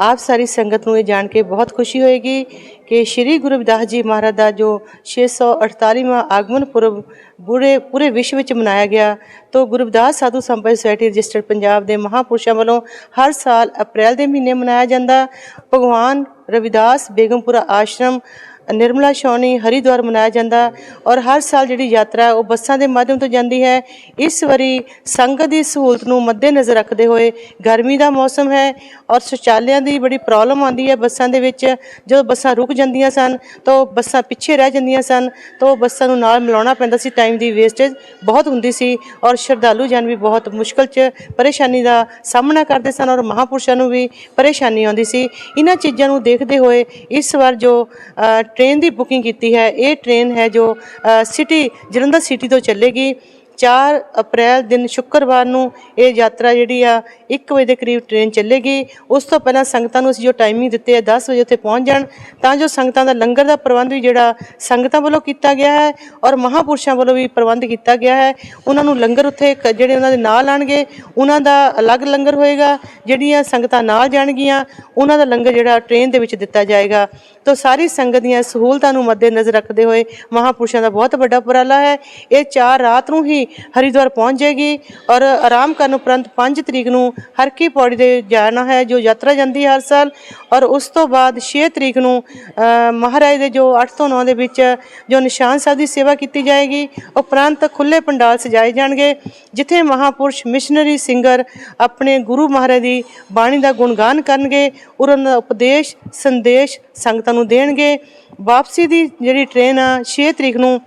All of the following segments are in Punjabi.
ਆਪ ਸਾਰੀ ਸੰਗਤ ਨੂੰ ਇਹ ਜਾਣ ਕੇ ਬਹੁਤ ਖੁਸ਼ੀ ਹੋਏਗੀ ਕਿ ਸ੍ਰੀ ਗੁਰੂ ਰਵਿਦਾਸ ਜੀ ਮਹਾਰਾਜ ਦਾ ਜੋ 648ਵਾਂ ਆਗਮਨ ਪੁਰਬ ਪੂਰੇ ਪੂਰੇ ਵਿਸ਼ਵ ਵਿੱਚ ਮਨਾਇਆ ਗਿਆ, ਤੋਂ ਗੁਰੂ ਰਵਿਦਾਸ ਸਾਧੂ ਸੰਪਰਕ ਸੁਸਾਇਟੀ ਰਜਿਸਟਰਡ ਪੰਜਾਬ ਦੇ ਮਹਾਪੁਰਸ਼ਾਂ ਵੱਲੋਂ ਹਰ ਸਾਲ ਅਪ੍ਰੈਲ ਦੇ ਮਹੀਨੇ ਮਨਾਇਆ ਜਾਂਦਾ। ਭਗਵਾਨ ਰਵਿਦਾਸ ਬੇਗਮਪੁਰਾ ਆਸ਼ਰਮ ਨਿਰਮਲਾ ਸ਼ੌਨੀ ਹਰਿਦੁਆਰ ਮਨਾਇਆ ਜਾਂਦਾ ਔਰ ਹਰ ਸਾਲ ਜਿਹੜੀ ਯਾਤਰਾ ਉਹ ਬੱਸਾਂ ਦੇ ਮਾਧਿਅਮ ਤੋਂ ਜਾਂਦੀ ਹੈ। ਇਸ ਵਾਰੀ ਸੰਗਤ ਦੀ ਸਹੂਲਤ ਨੂੰ ਮੱਦੇਨਜ਼ਰ ਰੱਖਦੇ ਹੋਏ ਗਰਮੀ ਦਾ ਮੌਸਮ ਹੈ ਔਰ ਸ਼ੌਚਾਲਿਆਂ ਦੀ ਬੜੀ ਪ੍ਰੋਬਲਮ ਆਉਂਦੀ ਹੈ ਬੱਸਾਂ ਦੇ ਵਿੱਚ। ਜਦੋਂ ਬੱਸਾਂ ਰੁਕ ਜਾਂਦੀਆਂ ਸਨ ਤਾਂ ਉਹ ਬੱਸਾਂ ਪਿੱਛੇ ਰਹਿ ਜਾਂਦੀਆਂ ਸਨ ਤਾਂ ਉਹ ਬੱਸਾਂ ਨੂੰ ਨਾਲ ਮਿਲਾਉਣਾ ਪੈਂਦਾ ਸੀ। ਟਾਈਮ ਦੀ ਵੇਸਟੇਜ ਬਹੁਤ ਹੁੰਦੀ ਸੀ ਔਰ ਸ਼ਰਧਾਲੂ ਜਨ ਵੀ ਬਹੁਤ ਮੁਸ਼ਕਲ 'ਚ ਪਰੇਸ਼ਾਨੀ ਦਾ ਸਾਹਮਣਾ ਕਰਦੇ ਸਨ ਔਰ ਮਹਾਪੁਰਸ਼ਾਂ ਨੂੰ ਵੀ ਪਰੇਸ਼ਾਨੀ ਆਉਂਦੀ ਸੀ। ਇਹਨਾਂ ਚੀਜ਼ਾਂ ਨੂੰ ਦੇਖਦੇ ਹੋਏ ਇਸ ਵਾਰ ਜੋ ਟ੍ਰੇਨ ਦੀ ਬੁਕਿੰਗ ਕੀਤੀ ਹੈ। ਇਹ ਟ੍ਰੇਨ ਹੈ ਜੋ ਸਿਟੀ ਜਲੰਧਰ ਸਿਟੀ ਤੋਂ ਚੱਲੇਗੀ। 4 ਅਪ੍ਰੈਲ ਦਿਨ ਸ਼ੁੱਕਰਵਾਰ ਨੂੰ ਇਹ ਯਾਤਰਾ ਜਿਹੜੀ ਆ 1 ਵਜੇ ਦੇ ਕਰੀਬ ਟ੍ਰੇਨ ਚੱਲੇਗੀ। ਉਸ ਤੋਂ ਪਹਿਲਾਂ ਸੰਗਤਾਂ ਨੂੰ ਅਸੀਂ ਜੋ ਟਾਈਮਿੰਗ ਦਿੱਤੇ ਆ 10 ਵਜੇ ਉੱਥੇ ਪਹੁੰਚ ਜਾਣ। ਤਾਂ ਜੋ ਸੰਗਤਾਂ ਦਾ ਲੰਗਰ ਦਾ ਪ੍ਰਬੰਧ ਵੀ ਜਿਹੜਾ ਸੰਗਤਾਂ ਵੱਲੋਂ ਕੀਤਾ ਗਿਆ ਹੈ ਔਰ ਮਹਾਪੁਰਸ਼ਾਂ ਵੱਲੋਂ ਵੀ ਪ੍ਰਬੰਧ ਕੀਤਾ ਗਿਆ ਹੈ। ਉਹਨਾਂ ਨੂੰ ਲੰਗਰ ਉੱਥੇ ਕ- ਜਿਹੜੇ ਉਹਨਾਂ ਦੇ ਨਾਲ ਆਣਗੇ ਉਹਨਾਂ ਦਾ ਅਲੱਗ ਲੰਗਰ ਹੋਏਗਾ, ਜਿਹੜੀਆਂ ਸੰਗਤਾਂ ਨਾਲ ਜਾਣਗੀਆਂ, ਉਹਨਾਂ ਦਾ ਲੰਗਰ ਜਿਹੜਾ ਟ੍ਰੇਨ ਦੇ ਵਿੱਚ ਦਿੱਤਾ ਜਾਏਗਾ। ਤਾਂ ਸਾਰੀ ਸੰਗਤ ਦੀਆਂ ਸਹੂਲਤਾਂ ਨੂੰ ਮੱਦੇਨਜ਼ਰ ਰੱਖਦੇ ਹੋਏ ਮਹਾਪੁਰਸ਼ਾਂ ਦਾ ਬਹੁਤ ਵੱਡਾ ਉਪਰਾਲਾ ਹੈ। ਇਹ ਚਾਰ ਰਾਤ ਨੂੰ ਹੀ ਹਰਿਦੁਆਰ ਪਹੁੰਚ ਜਾਏਗੀ ਔਰ ਆਰਾਮ ਕਰਨ ਉਪਰੰਤ 5 ਤਰੀਕ ਨੂੰ ਹਰਕੀ ਪੌੜੀ ਦੇ ਜਾਣਾ ਹੈ, ਜੋ ਯਾਤਰਾ ਜਾਂਦੀ ਹੈ ਹਰ ਸਾਲ ਔਰ ਉਸ ਤੋਂ ਬਾਅਦ 6 ਤਰੀਕ ਨੂੰ ਮਹਾਰਾਜ ਦੇ ਜੋ 8 ਤੋਂ 9 ਦੇ ਵਿੱਚ ਜੋ ਨਿਸ਼ਾਨ ਸਾਹਿਬ ਦੀ ਸੇਵਾ ਕੀਤੀ ਜਾਏਗੀ, ਉਪਰੰਤ ਖੁੱਲੇ ਪੰਡਾਲ ਸਜਾਏ ਜਾਣਗੇ, ਜਿੱਥੇ ਮਹਾਪੁਰਸ਼ ਮਿਸ਼ਨਰੀ ਸਿੰਗਰ ਆਪਣੇ ਗੁਰੂ ਮਹਾਰਾਜ ਦੀ ਬਾਣੀ ਦਾ ਗੁਣਗਾਨ ਕਰਨਗੇ, ਉਹਨਾਂ ਦਾ ਉਪਦੇਸ਼, ਸੰਦੇਸ਼ ਸੰਗਤਾਂ ਨੂੰ ਦੇਣਗੇ। ਵਾਪਸੀ ਦੀ ਜਿਹੜੀ ਟ੍ਰੇਨ ਆ 6 ਤਰੀਕ ਨੂੰ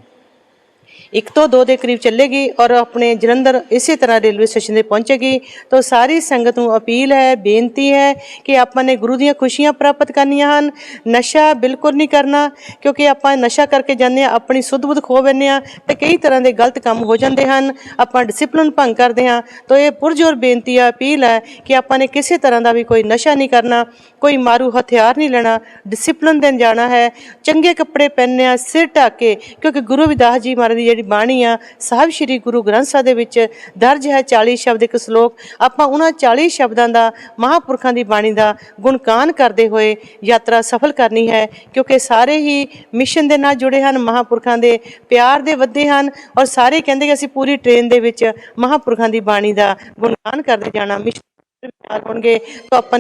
ਇੱਕ ਤੋਂ ਦੋ ਦੇ ਕਰੀਬ ਚੱਲੇਗੀ ਔਰ ਆਪਣੇ ਜਲੰਧਰ ਇਸੇ ਤਰ੍ਹਾਂ ਰੇਲਵੇ ਸਟੇਸ਼ਨ ਤੇ ਪਹੁੰਚੇਗੀ। ਤਾਂ ਸਾਰੀ ਸੰਗਤ ਨੂੰ ਅਪੀਲ ਹੈ, ਬੇਨਤੀ ਹੈ ਕਿ ਆਪਾਂ ਨੇ ਗੁਰੂ ਦੀਆਂ ਖੁਸ਼ੀਆਂ ਪ੍ਰਾਪਤ ਕਰਨੀਆਂ ਹਨ। ਨਸ਼ਾ ਬਿਲਕੁਲ ਨਹੀਂ ਕਰਨਾ, ਕਿਉਂਕਿ ਆਪਾਂ ਨਸ਼ਾ ਕਰਕੇ ਜਾਂਦੇ ਆ ਆਪਣੀ ਸੁੱਧ ਬੁੱਧ ਖੋ ਬੈਂਦੇ ਆ ਤੇ ਕਈ ਤਰ੍ਹਾਂ ਦੇ ਗਲਤ ਕੰਮ ਹੋ ਜਾਂਦੇ ਹਨ। ਆਪਾਂ ਡਿਸਪਲਿਨ ਭੰਗ ਕਰਦੇ ਹਾਂ। ਤਾਂ ਇਹ ਪੁਰਜੋਰ ਬੇਨਤੀ ਆ, ਅਪੀਲ ਹੈ ਕਿ ਆਪਾਂ ਨੇ ਕਿਸੇ ਤਰ੍ਹਾਂ ਦਾ ਵੀ ਕੋਈ ਨਸ਼ਾ ਨਹੀਂ ਕਰਨਾ, ਕੋਈ ਮਾਰੂ ਹਥਿਆਰ ਨਹੀਂ ਲੈਣਾ। ਡਿਸਪਲਿਨ ਦੇਣ ਜਾਣਾ ਹੈ। ਚੰਗੇ ਕੱਪੜੇ ਪਹਿਨਣੇ ਆ ਸਿਰ ਢੱਕ ਕੇ, ਕਿਉਂਕਿ ਗੁਰੂ ਵਿਦਾਸ ਜੀ ਮਹਾਰਾਜ ਦੀ ਜਿਹੜੀ ਬਾਣੀ ਆ ਸਾਹਿਬ ਸ੍ਰੀ ਗੁਰੂ ਗ੍ਰੰਥ ਸਾਹਿਬ ਦੇ ਵਿੱਚ ਦਰਜ ਹੈ 40 ਸ਼ਬਦ ਇੱਕ ਸ਼ਲੋਕ। ਆਪਾਂ ਉਹਨਾਂ 40 ਸ਼ਬਦਾਂ ਦਾ, ਮਹਾਪੁਰਖਾਂ ਦੀ ਬਾਣੀ ਦਾ ਗੁਣਗਾਨ ਕਰਦੇ ਹੋਏ ਯਾਤਰਾ ਸਫਲ ਕਰਨੀ ਹੈ, ਕਿਉਂਕਿ ਸਾਰੇ ਹੀ ਮਿਸ਼ਨ ਦੇ ਨਾਲ ਜੁੜੇ ਹਨ, ਮਹਾਪੁਰਖਾਂ ਦੇ ਪਿਆਰ ਦੇ ਵੱਧੇ ਹਨ ਔਰ ਸਾਰੇ ਕਹਿੰਦੇ ਕਿ ਅਸੀਂ ਪੂਰੀ ਟ੍ਰੇਨ ਦੇ ਵਿੱਚ ਮਹਾਪੁਰਖਾਂ ਦੀ ਬਾਣੀ ਦਾ ਗੁਣਗਾਨ ਕਰਦੇ ਜਾਣਾ, ਮਿਸ਼ਨ ਹੋਣਗੇ ਤਾਂ ਆਪਾਂ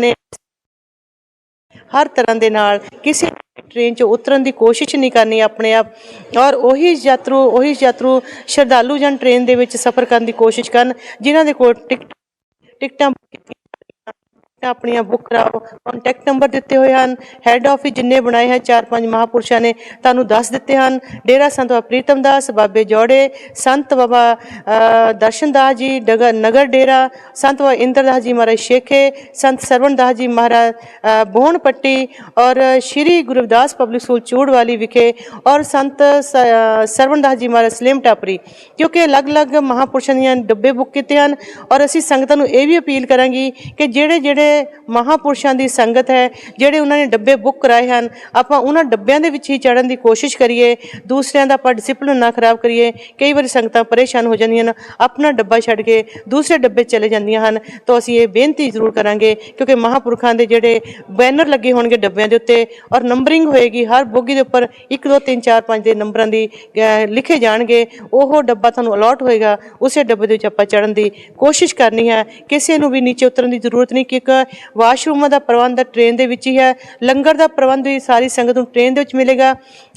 ਹਰ ਤਰ੍ਹਾਂ ਦੇ ਨਾਲ ਕਿਸੇ ਟ੍ਰੇਨ 'ਚ ਉਤਰਨ ਦੀ ਕੋਸ਼ਿਸ਼ ਨਹੀਂ ਕਰਨੀ ਆਪਣੇ ਆਪ। ਔਰ ਉਹੀ ਯਾਤਰੂ ਉਹੀ ਯਾਤਰੂ ਸ਼ਰਧਾਲੂ ਜਨ ਟ੍ਰੇਨ ਦੇ ਵਿੱਚ ਸਫ਼ਰ ਕਰਨ ਦੀ ਕੋਸ਼ਿਸ਼ ਕਰਨ, ਜਿਨ੍ਹਾਂ ਦੇ ਕੋਲ ਟਿਕਟ ਟਿਕਟਾਂ ਟਿਕਟਾਂ ਆਪਣੀਆਂ ਬੁੱਕ ਕਰਾਓ ਕੰਟੈਕਟ ਨੰਬਰ ਦਿੱਤੇ ਹੋਏ ਹਨ। ਹੈੱਡ ਆਫਿਸ ਜਿੰਨੇ ਬਣਾਏ ਹੈ ਚਾਰ ਪੰਜ ਮਹਾਪੁਰਸ਼ਾਂ ਨੇ ਤੁਹਾਨੂੰ ਦੱਸ ਦਿੱਤੇ ਹਨ। ਡੇਰਾ ਸੰਤ ਬਾਬਾ ਪ੍ਰੀਤਮ ਦਾਸ ਬਾਬੇ ਜੋੜੇ ਸੰਤ ਬਾਬਾ ਅ, ਦਰਸ਼ਨ ਦਾਸ ਜੀ ਡਗ- ਨਗਰ ਡੇਰਾ ਸੰਤ ਬਾਬਾ ਇੰਦਰਦਾਸ ਜੀ ਮਹਾਰਾਜ ਸ਼ੇਖੇ ਸੰਤ ਸਰਵਣ ਦਾਸ ਜੀ ਮਹਾਰਾਜ ਅ, ਬੋਹਣ ਪੱਟੀ ਔਰ ਸ਼੍ਰੀ ਗੁਰੂ ਰਵਿਦਾਸ ਪਬਲਿਕ ਸਕੂਲ ਚੂੜਵਾਲੀ ਵਿਖੇ ਔਰ ਸੰਤ ਸ- ਸਰਵਣ ਦਾਸ ਜੀ ਮਹਾਰਾਜ ਸਲੇਮ ਟਾਪਰੀ। ਕਿਉਂਕਿ ਅਲੱਗ-ਅਲੱਗ ਮਹਾਪੁਰਸ਼ਾਂ ਦੀਆਂ ਡੱਬੇ ਬੁੱਕ ਕੀਤੇ ਹਨ ਔਰ ਅਸੀਂ ਸੰਗਤਾਂ ਨੂੰ ਇਹ ਵੀ ਅਪੀਲ ਕਰਾਂਗੀ ਕਿ ਜਿਹੜੇ ਜਿਹੜੇ ਮਹਾਪੁਰਸ਼ਾਂ ਦੀ ਸੰਗਤ ਹੈ, ਜਿਹੜੇ ਉਹਨਾਂ ਨੇ ਡੱਬੇ ਬੁੱਕ ਕਰਾਏ ਹਨ, ਆਪਾਂ ਉਹਨਾਂ ਡੱਬਿਆਂ ਦੇ ਵਿੱਚ ਹੀ ਚੜਨ ਦੀ ਕੋਸ਼ਿਸ਼ ਕਰੀਏ, ਦੂਸਰਿਆਂ ਦਾ ਆਪਾਂ ਡਿਸਪਲਿਨ ਨਾ ਖਰਾਬ ਕਰੀਏ, ਕਈ ਵਾਰੀ ਸੰਗਤਾਂ ਪਰੇਸ਼ਾਨ ਹੋ ਜਾਂਦੀਆਂ ਹਨ, ਆਪਣਾ ਡੱਬਾ ਛੱਡ ਕੇ ਦੂਸਰੇ ਡੱਬੇ ਚਲੇ ਜਾਂਦੀਆਂ ਹਨ, ਤਾਂ ਅਸੀਂ ਇਹ ਬੇਨਤੀ ਜ਼ਰੂਰ ਕਰਾਂਗੇ, ਕਿਉਂਕਿ ਮਹਾਪੁਰਖਾਂ ਦੇ ਜਿਹੜੇ ਬੈਨਰ ਲੱਗੇ ਹੋਣਗੇ ਡੱਬਿਆਂ ਦੇ ਉੱਤੇ, ਔਰ ਨੰਬਰਿੰਗ ਹੋਏਗੀ, ਹਰ ਬੋਗੀ ਦੇ ਉੱਪਰ 1 2 3 4 5 ਦੇ ਨੰਬਰਾਂ ਦੀ ਲਿਖੇ ਜਾਣਗੇ, ਉਹ ਡੱਬਾ ਤੁਹਾਨੂੰ ਅਲਾਟ ਹੋਏਗਾ, ਉਸੇ ਡੱਬੇ ਦੇ ਵਿੱਚ ਆਪਾਂ ਚੜਨ ਦੀ ਕੋਸ਼ਿਸ਼ ਕਰਨੀ ਹੈ, ਕਿਸੇ ਨੂੰ ਵੀ ਨੀਚੇ ਉਤਰਨ ਦੀ ਜ਼ਰੂਰਤ ਨਹੀਂ ਕਿਉਂਕਿ ਵਾਸ਼ਰੂਮਾਂ ਦਾ ਪ੍ਰਬੰਧ ਟ੍ਰੇਨ ਦੇ ਵਿੱਚ ਹੀ ਹੈ। ਲੰਗਰ ਦਾ ਪ੍ਰਬੰਧ ਵੀ ਸਾਰੀ ਸੰਗਤ ਨੂੰ ਟ੍ਰੇਨ ਦੇ ਵਿੱਚ ਮਿਲੇਗਾ।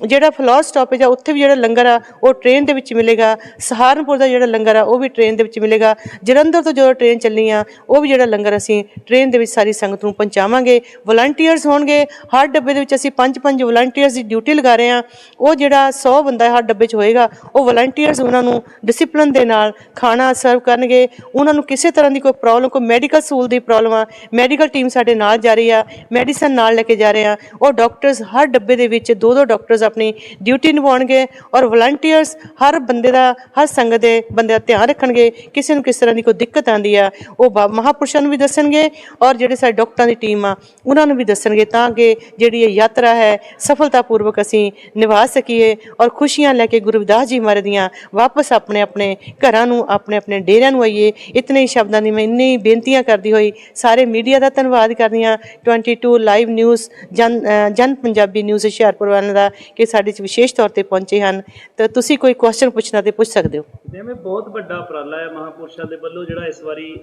ਜਿਹੜਾ ਫਲੋਰ ਸਟਾਪੇਜ ਆ, ਉੱਥੇ ਵੀ ਜਿਹੜਾ ਲੰਗਰ ਆ, ਉਹ ਟ੍ਰੇਨ ਦੇ ਵਿੱਚ ਮਿਲੇਗਾ। ਸਹਾਰਨਪੁਰ ਦਾ ਜਿਹੜਾ ਲੰਗਰ ਆ, ਉਹ ਵੀ ਟ੍ਰੇਨ ਦੇ ਵਿੱਚ ਮਿਲੇਗਾ। ਜਲੰਧਰ ਤੋਂ ਜਦੋਂ ਟ੍ਰੇਨ ਚੱਲਣੀ ਆ, ਉਹ ਵੀ ਜਿਹੜਾ ਲੰਗਰ ਅਸੀਂ ਟ੍ਰੇਨ ਦੇ ਵਿੱਚ ਸਾਰੀ ਸੰਗਤ ਨੂੰ ਪਹੁੰਚਾਵਾਂਗੇ। ਵਲੰਟੀਅਰਸ ਹੋਣਗੇ। ਹਰ ਡੱਬੇ ਦੇ ਵਿੱਚ ਅਸੀਂ ਪੰਜ ਪੰਜ ਵਲੰਟੀਅਰਸ ਦੀ ਡਿਊਟੀ ਲਗਾ ਰਹੇ ਹਾਂ ਉਹ ਜਿਹੜਾ 100 ਬੰਦਾ ਹਰ ਡੱਬੇ 'ਚ ਹੋਏਗਾ, ਉਹ ਵਲੰਟੀਅਰਸ ਉਹਨਾਂ ਨੂੰ ਡਿਸਪਲਿਨ ਦੇ ਨਾਲ ਖਾਣਾ ਸਰਵ ਕਰਨਗੇ। ਉਹਨਾਂ ਨੂੰ ਕਿਸੇ ਤਰ੍ਹਾਂ ਦੀ ਕੋਈ ਪ੍ਰੋਬਲਮ ਕੋਈ ਮੈਡੀਕਲ ਸਹੂਲਤ ਦੀ ਪ੍ਰੋਬਲਮ ਆ ਮੈਡੀਕਲ ਟੀਮ ਸਾਡੇ ਨਾਲ ਜਾ ਰਹੀ ਆ, ਮੈਡੀਸਨ ਨਾਲ ਲੈ ਕੇ ਜਾ ਰਹੇ ਆ। ਉਹ ਡਾਕਟਰਸ ਹਰ ਡੱਬੇ ਦੇ ਵਿੱਚ ਦੋ ਦੋ ਡਾਕਟਰਸ ਆਪਣੀ ਡਿਊਟੀ ਨਿਭਾਉਣਗੇ ਔਰ ਵਲੰਟੀਅਰਸ ਹਰ ਬੰਦੇ ਦਾ, ਹਰ ਸੰਗਤ ਦੇ ਬੰਦੇ ਦਾ ਧਿਆਨ ਰੱਖਣਗੇ। ਕਿਸੇ ਨੂੰ ਕਿਸ ਤਰ੍ਹਾਂ ਦੀ ਕੋਈ ਦਿੱਕਤ ਆਂਦੀ ਆ, ਉਹ ਬਾ- ਮਹਾਪੁਰਸ਼ਾਂ ਨੂੰ ਵੀ ਦੱਸਣਗੇ ਔਰ ਜਿਹੜੇ ਸਾਡੇ ਡਾਕਟਰਾਂ ਦੀ ਟੀਮ ਆ, ਉਹਨਾਂ ਨੂੰ ਵੀ ਦੱਸਣਗੇ ਤਾਂ ਕਿ ਜਿਹੜੀ ਇਹ ਯਾਤਰਾ ਹੈ, ਸਫਲਤਾਪੂਰਵਕ ਅਸੀਂ ਨਿਭਾ ਸਕੀਏ ਔਰ ਖੁਸ਼ੀਆਂ ਲੈ ਕੇ ਗੁਰੂ ਰਵਿਦਾਸ ਜੀ ਮਹਾਰਾਜ ਦੀਆਂ ਵਾਪਸ ਆਪਣੇ ਆਪਣੇ ਘਰਾਂ ਨੂੰ, ਆਪਣੇ ਆਪਣੇ ਡੇਰਿਆਂ ਨੂੰ ਆਈਏ। ਇਤਨੇ ਹੀ ਸ਼ਬਦਾਂ ਦੀ ਮੈਂ ਇੰਨੀ ਬੇਨਤੀਆਂ ਕਰਦੀ ਹੋਈ ਸਾਰੇ ਮੀਡੀਆ ਮੀਡੀਆ ਦਾ ਧੰਨਵਾਦ ਕਰਦੀ ਹਾਂ 22 ਲਾਈਵ ਨਿਊਜ਼ ਜਨ ਅ, ਜਨ ਪੰਜਾਬੀ ਨਿਊਜ਼ ਹੁਸ਼ਿਆਰਪੁਰ ਵਾਲਿਆਂ ਦਾ ਕਿ ਸਾਡੇ ਚ ਵਿਸ਼ੇਸ਼ ਤੌਰ ਤੇ ਪਹੁੰਚੇ ਹਨ। ਤਾਂ ਤੁਸੀਂ ਕੋਈ ਕੁਐਸਚਨ ਪੁੱਛਣਾ ਤੇ ਪੁੱਛ ਸਕਦੇ ਹੋ। ਜਿਵੇਂ ਬਹੁਤ ਵੱਡਾ ਉਪਰਾਲਾ ਹੈ ਮਹਾਪੁਰਸ਼ਾਂ ਦੇ ਵੱਲੋਂ ਜਿਹੜਾ ਇਸ ਵਾਰੀ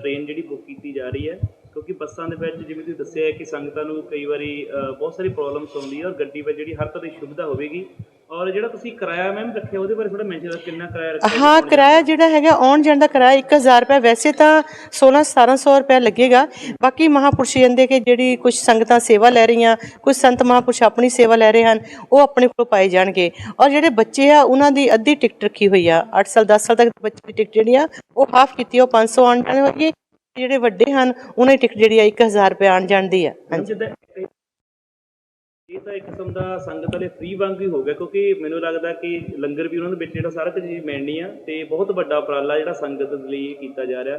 ਟ੍ਰੇਨ ਜਿਹੜੀ ਬੁੱਕ ਕੀਤੀ ਜਾ ਰਹੀ ਹੈ ਕਿਉਂਕਿ ਬੱਸਾਂ ਦੇ ਵਿੱਚ ਜਿਵੇਂ ਤੁਸੀਂ ਦੱਸਿਆ ਹੈ ਕਿ ਸੰਗਤਾਂ ਨੂੰ ਕਈ ਵਾਰੀ ਅ, ਬਹੁਤ ਸਾਰੀ ਪ੍ਰੋਬਲਮਸ ਆਉਂਦੀ ਹੈ ਔਰ ਗੱਡੀ ਵਿੱਚ ਜਿਹੜੀ ਹਰ ਤਰ੍ਹਾਂ ਦੀ ਸੁਵਿਧਾ ਹੋਵੇਗੀ ਔਰ ਜਿਹੜਾ ਤੁਸੀਂ ਕਿਰਾਇਆ ਮੈਮ ਰੱਖਿਆ ਉਹਦੇ ਬਾਰੇ ਥੋੜਾ ਮੈਂਸ਼ਨ ਕਿੰਨਾ ਕਿਰਾਇਆ ਰੱਖਿਆ ਹਾਂ ਕਿਰਾਇਆ ਜਿਹੜਾ ਹੈਗਾ ਆਉਣ ਜਾਣ ਦਾ ਕਿਰਾਇਆ 1000 ਰੁਪਏ ਵੈਸੇ ਤਾਂ 16 1700 ਰੁਪਏ ਲੱਗੇਗਾ। ਬਾਕੀ ਮਹਾਪੁਰਸ਼ ਕਹਿੰਦੇ ਕਿ ਜਿਹੜੀ ਕੁਝ ਸੰਗਤਾਂ ਸੇਵਾ ਲੈ ਰਹੀਆਂ ਕੁਝ ਸੰਤ ਮਹਾਪੁਰਸ਼ ਆਪਣੀ ਸੇਵਾ ਲੈ ਰਹੇ ਹਨ ਉਹ ਆਪਣੇ ਕੋਲ ਪਾਏ ਜਾਣਗੇ। ਔਰ ਜਿਹੜੇ ਬੱਚੇ ਆ ਉਹਨਾਂ ਦੀ ਅੱਧੀ ਟਿਕਟ ਰੱਖੀ ਹੋਈ ਆ 8 ਸਾਲ 10 ਸਾਲ ਤੱਕ ਦੇ ਬੱਚੇ ਦੀ ਟਿਕਟ ਜਿਹੜੀ ਆ ਉਹ ਹਾਫ ਕੀਤੀ ਆ, ਉਹ 500 ਆਉਣ ਜਾਣ ਹੋਈ ਜਿਹੜੇ ਵੱਡੇ ਹਨ ਉਹਨਾਂ ਦੀ ਟਿਕਟ ਜਿਹੜੀ ਆ 1000 ਰੁਪਏ ਆਉਣ ਜਾਣ ਦੀ ਆ। ਜਿੱਦਾਂ ਇਹ ਤਾਂ ਇੱਕ ਕਿਸਮ ਦਾ ਸੰਗਤ ਵਾਲੇ ਫ੍ਰੀ ਵਾਂਗ ਹੀ ਹੋ ਗਿਆ, ਕਿਉਂਕਿ ਮੈਨੂੰ ਲੱਗਦਾ ਕਿ ਲੰਗਰ ਵੀ ਉਹਨਾਂ ਦੇ ਵਿੱਚ ਜਿਹੜਾ ਸਾਰਾ ਕੁਝ ਮਿਲਣੀ ਆ, ਤੇ ਬਹੁਤ ਵੱਡਾ ਉਪਰਾਲਾ ਜਿਹੜਾ ਸੰਗਤ ਲਈ ਕੀਤਾ ਜਾ ਰਿਹਾ,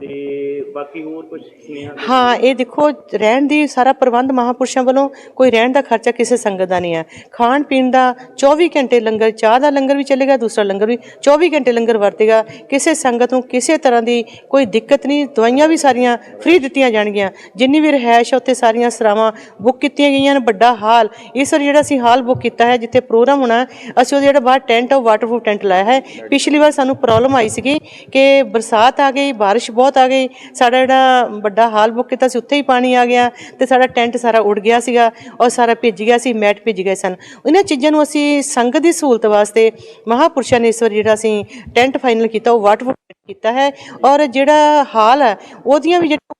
ਤੇ ਬਾਕੀ ਹੋਰ ਕੁਝ ਸੁਨੇਹਾ ਹਾਂ, ਇਹ ਦੇਖੋ, ਰਹਿਣ ਦੀ ਸਾਰਾ ਪ੍ਰਬੰਧ ਮਹਾਪੁਰਸ਼ਾਂ ਵੱਲੋਂ, ਕੋਈ ਰਹਿਣ ਦਾ ਖਰਚਾ ਕਿਸੇ ਸੰਗਤ ਦਾ ਨਹੀਂ ਆ ਖਾਣ ਪੀਣ ਦਾ 24 ਘੰਟੇ ਲੰਗਰ, ਚਾਹ ਦਾ ਲੰਗਰ ਵੀ ਚੱਲੇਗਾ, ਦੂਸਰਾ ਲੰਗਰ ਵੀ 24 ਘੰਟੇ ਲੰਗਰ ਵਰਤੇਗਾ। ਕਿਸੇ ਸੰਗਤ ਨੂੰ ਕਿਸੇ ਤਰ੍ਹਾਂ ਦੀ ਕੋਈ ਦਿੱਕਤ ਨਹੀਂ, ਦਵਾਈਆਂ ਵੀ ਸਾਰੀਆਂ ਫ੍ਰੀ ਦਿੱਤੀਆਂ ਜਾਣਗੀਆਂ। ਜਿੰਨੀ ਵੀ ਰਹਿائش ਉੱਤੇ ਸਾਰੀਆਂ ਸਰਾਵਾਂ ਬੁੱਕ ਕੀਤੀਆਂ ਗਈਆਂ ਨੇ, ਵੱਡਾ ਹਾਲ ਇਸ ਵਾਰ ਜਿਹੜਾ ਅਸੀਂ ਹਾਲ ਬੁੱਕ ਕੀਤਾ ਹੈ, ਜਿੱਥੇ ਪ੍ਰੋਗਰਾਮ ਹੋਣਾ, ਅਸੀਂ ਉਹ ਜਿਹੜਾ ਬਾਹਰ ਟੈਂਟ ਉਹ ਵਾਟਰਪ੍ਰੂਫ ਟੈਂਟ ਲਾਇਆ ਹੈ। ਪਿਛਲੀ ਵਾਰ ਸਾਨੂੰ ਪ੍ਰੋਬਲਮ ਆਈ ਸੀਗੀ ਕਿ ਬਰਸਾਤ ਆ ਗਈ, ਬਾਰਿਸ਼ ਬਹੁਤ ਆ ਗਈ, ਸਾਡਾ ਜਿਹੜਾ ਵੱਡਾ ਹਾਲ ਬੁੱਕ ਕੀਤਾ ਸੀ, ਉੱਥੇ ਹੀ ਪਾਣੀ ਆ ਗਿਆ ਤੇ ਸਾਡਾ ਟੈਂਟ ਸਾਰਾ ਉੱਡ ਗਿਆ ਸੀਗਾ ਔਰ ਸਾਰਾ ਭਿੱਜ ਗਿਆ ਸੀ, ਮੈਟ ਭਿੱਜ ਗਏ ਸਨ। ਇਹਨਾਂ ਚੀਜ਼ਾਂ ਨੂੰ ਅਸੀਂ ਸੰਗਤ ਦੀ ਸਹੂਲਤ ਵਾਸਤੇ ਮਹਾਪੁਰਸ਼ਾਂ ਨੇ ਇਸ ਵਾਰ ਜਿਹੜਾ ਅਸੀਂ ਟੈਂਟ ਫਾਈਨਲ ਕੀਤਾ, ਉਹ ਵਾਟਰਪ੍ਰੂਫ ਕੀਤਾ ਹੈ ਔਰ ਜਿਹੜਾ ਹਾਲ ਹੈ, ਉਹਦੀਆਂ ਵੀ ਜਿਹੜੀਆਂ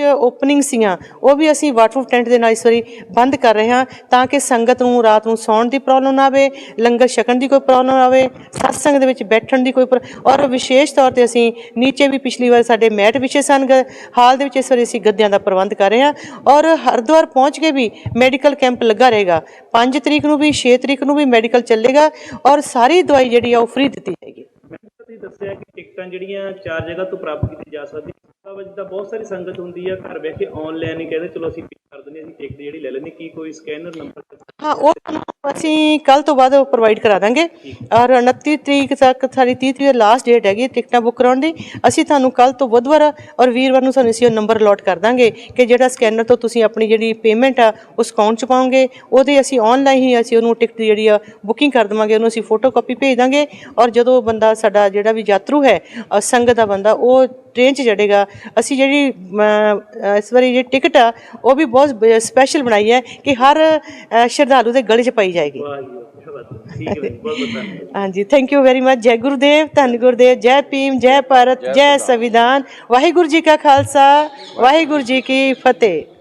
ਓਪਨਿੰਗ ਸੀਆਂ ਉਹ ਵੀ ਅਸੀਂ ਵਾਟਰਪ੍ਰੂਫ ਟੈਂਟ ਦੇ ਨਾਲ ਇਸ ਵਾਰੀ ਬੰਦ ਕਰ ਰਹੇ ਹਾਂ ਤਾਂ ਕਿ ਸੰਗਤ ਨੂੰ ਰਾਤ ਨੂੰ ਸੌਣ ਦੀ ਪ੍ਰੋਬਲਮ ਨਾ ਆਵੇ, ਲੰਗਰ ਛਕਣ ਦੀ ਕੋਈ ਪ੍ਰੋਬਲਮ ਨਾ ਆਵੇ ਸਤਸੰਗ ਦੇ ਵਿੱਚ ਬੈਠਣ ਦੀ ਕੋਈ ਪ੍ਰ- ਔਰ ਵਿਸ਼ੇਸ਼ ਤੌਰ ਤੇ ਅਸੀਂ ਨੀਚੇ ਵੀ ਪਿਛਲੀ ਵਾਰ ਸਾਡੇ ਮੈਟ ਵਿਛੇ ਸਨ, ਗ- ਹਾਲ ਦੇ ਵਿੱਚ ਇਸ ਵਾਰੀ ਅਸੀਂ ਗੱਦਿਆਂ ਦਾ ਪ੍ਰਬੰਧ ਕਰ ਰਹੇ ਹਾਂ ਔਰ ਹਰਿਦੁਆਰ ਪਹੁੰਚ ਕੇ ਵੀ ਮੈਡੀਕਲ ਕੈਂਪ ਲੱਗਾ ਰਹੇਗਾ। 5 ਤਰੀਕ ਨੂੰ ਵੀ 6 ਤਰੀਕ ਨੂੰ ਵੀ ਮੈਡੀਕਲ ਚੱਲੇਗਾ ਔਰ ਸਾਰੀ ਦਵਾਈ ਜਿਹੜੀ ਆ ਉਹ ਫ੍ਰੀ ਦਿੱਤੀ ਜਾਏਗੀ। ਤੁਸੀਂ ਦੱਸਿਆ ਕਿ ਟਿਕਟਾਂ ਜਿਹੜੀਆਂ ਚਾਰ ਜਗ੍ਹਾ ਤੋਂ ਪ੍ਰਾਪਤ ਕੀਤੀ ਜਾ ਸਕਦੀ ਤਾਂ ਜਿੱਦਾਂ ਬਹੁਤ ਸਾਰੀ ਸੰਗਤ ਹੁੰਦੀ ਆ ਘਰ ਕੇ ਆਨਲਾਈਨ ਹੀ ਕਹਿੰਦੇ ਚਲੋ ਅਸੀਂ ਪੇ ਕਰ ਦਿੰਦੇ ਅਸੀਂ ਟਿਕਟ ਜਿਹੜੀ ਲੈ ਲੈਂਦੇ ਕੀ ਕੋਈ ਸਕੈਨਰ ਨੰਬਰ ਹਾਂ ਉਹ ਤੁਹਾਨੂੰ ਅਸੀਂ ਕੱਲ ਤੋਂ ਬਾਅਦ ਪ੍ਰੋਵਾਈਡ ਕਰਾ ਦਾਂਗੇ। ਔਰ 29 ਤਰੀਕ ਤੱਕ ਸਾਡੀ 30 ਤਰੀਕ ਲਾਸਟ ਡੇਟ ਹੈਗੀ ਟਿਕਟਾਂ ਬੁੱਕ ਕਰਾਉਣ ਦੀ। ਅਸੀਂ ਤੁਹਾਨੂੰ ਕੱਲ ਤੋਂ ਬੁੱਧਵਾਰ ਔਰ ਵੀਰਵਾਰ ਨੂੰ ਸਾਨੂੰ ਅਸੀਂ ਉਹ ਨੰਬਰ ਅਲੋਟ ਕਰ ਦਾਂਗੇ ਕਿ ਜਿਹੜਾ ਸਕੈਨਰ ਤੋਂ ਤੁਸੀਂ ਆਪਣੀ ਜਿਹੜੀ ਪੇਮੈਂਟ ਆ ਉਸ ਅਕਾਊਂਟ 'ਚ ਪਾਓਗੇ ਉਹਦੇ ਅਸੀਂ ਆਨਲਾਈਨ ਹੀ ਅਸੀਂ ਉਹਨੂੰ ਟਿਕਟ ਦੀ ਜਿਹੜੀ ਆ ਬੁਕਿੰਗ ਕਰ ਦੇਵਾਂਗੇ ਉਹਨੂੰ ਅਸੀਂ ਫੋਟੋ ਕਾਪੀ ਭੇਜ ਦਾਂਗੇ। ਔਰ ਜਦੋਂ ਬੰਦਾ ਸਾਡਾ ਜਿਹੜਾ ਵੀ ਯਾਤਰੂ ਹੈ ਸੰਗਤ ਦਾ ਬੰਦਾ ਉਹ ਟ੍ਰੇਨ 'ਚ ਚੜੇਗਾ ਅਸੀਂ ਜਿਹੜੀ ਇਸ ਵਾਰੀ ਜਿਹੜੀ ਟਿਕਟ ਆ ਉਹ ਵੀ ਬਹੁਤ ਸਪੈਸ਼ਲ ਬਣਾਈ ਹੈ ਕਿ ਹਰ ਸ਼ਰਧਾਲੂ ਦੇ ਗਲੇ 'ਚ ਪਾਈ ਜਾਏਗੀ। ਹਾਂਜੀ ਥੈਂਕ ਯੂ ਵੈਰੀ ਮਚ ਜੈ ਗੁਰਦੇਵ ਧੰਨ ਗੁਰਦੇਵ ਜੈ ਭੀਮ ਜੈ ਭਾਰਤ ਜੈ ਸੰਵਿਧਾਨ। ਵਾਹਿਗੁਰੂ ਜੀ ਕਾ ਖਾਲਸਾ ਵਾਹਿਗੁਰੂ ਜੀ ਕੀ ਫਤਿਹ।